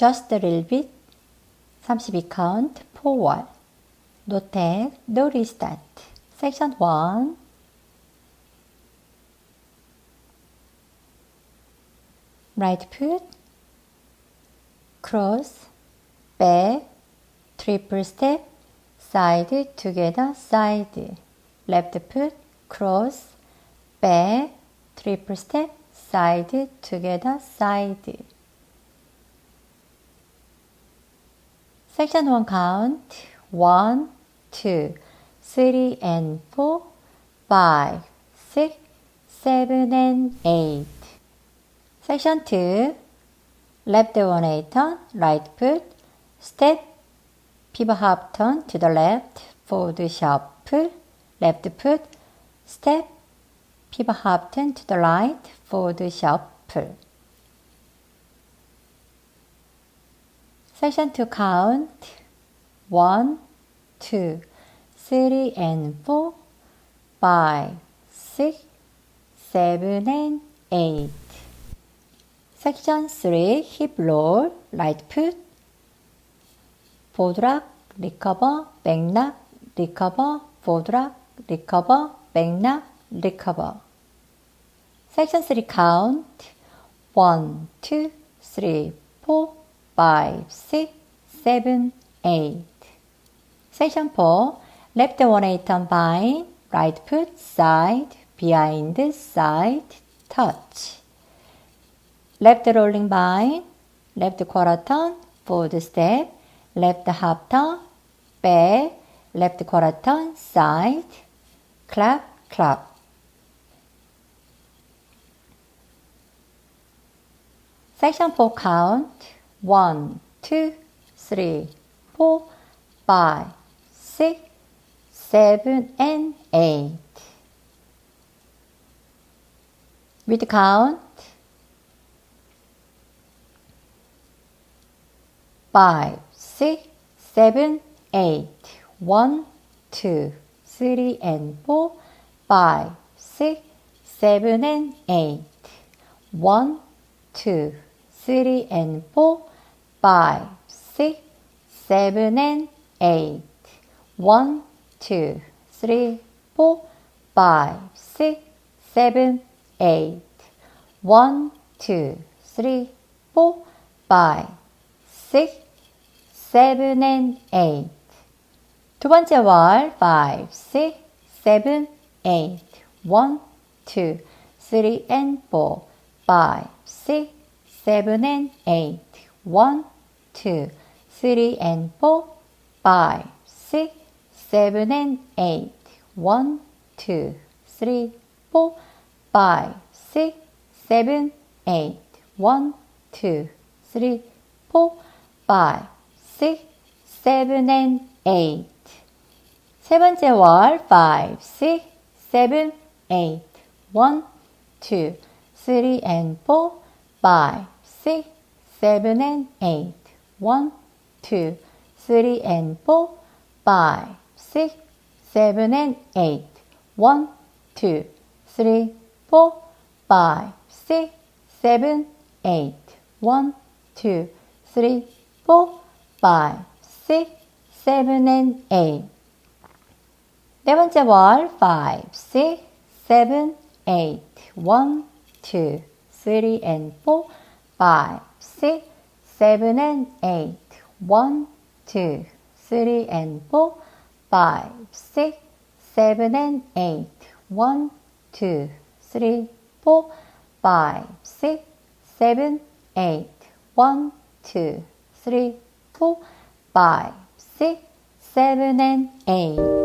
just a little bit 32 count forward no tag no restart section 1 right foot cross back triple step side together side left foot cross back triple step side together side section 1 count. 1 2 3 and 4 5 6 7 and 8 section 2 left 1 turn right foot. Step. Pivot half turn to the left forward shuffle left foot. Step. Pivot half turn to the right forward shuffle session to count one, two, three and four, five, six, seven and eight. Section three, hip roll, right foot, 보드락, recover, back knock, recover, 보드락, recover, back knock, recover. Section three, count one, two, three, four. 5, 6, 7, 8. Section 4 left 1 8 on bind, right foot side, behind side, touch. Left rolling bind, left quarter turn, forward step, left half turn, back, left quarter turn, side, clap, clap. Section 4 count 1, 2, 3, 4, 5, 6, 7, and 8. With count 5, six, seven, eight. One, two, three, and four, five, six, seven, and eight. One, two, three, and four, five, six, seven, and eight. One, two, three, four, five, six, seven, eight. One, two, three, four, five, six, seven, and eight. 두 번째 월 five, six, seven, eight. One, two, three, and four, five, six, seven, and eight. One, 2, 3 and 4, 5, 6, 7 and 8, 1, 2, 3, 4, 5, 6, 7, and 8. 세 번째 월 5, 6, 7, 8, 1, 2, 3 and 4, 5, 6, 7 and 8. One, two, three and four, five, six, seven and eight. One, two, three, four, five, six, seven, eight. One, two, three, four, five, six, seven and 8. 네 번째 월 5, 6, 7, 8. 1, 2, 3 and 4, 5, 6, seven, and eight. one, two, three, and four, five, six, seven, and eight. one, two, three, four, five, six, seven, eight. one, two, three, four, five, six, seven, and eight.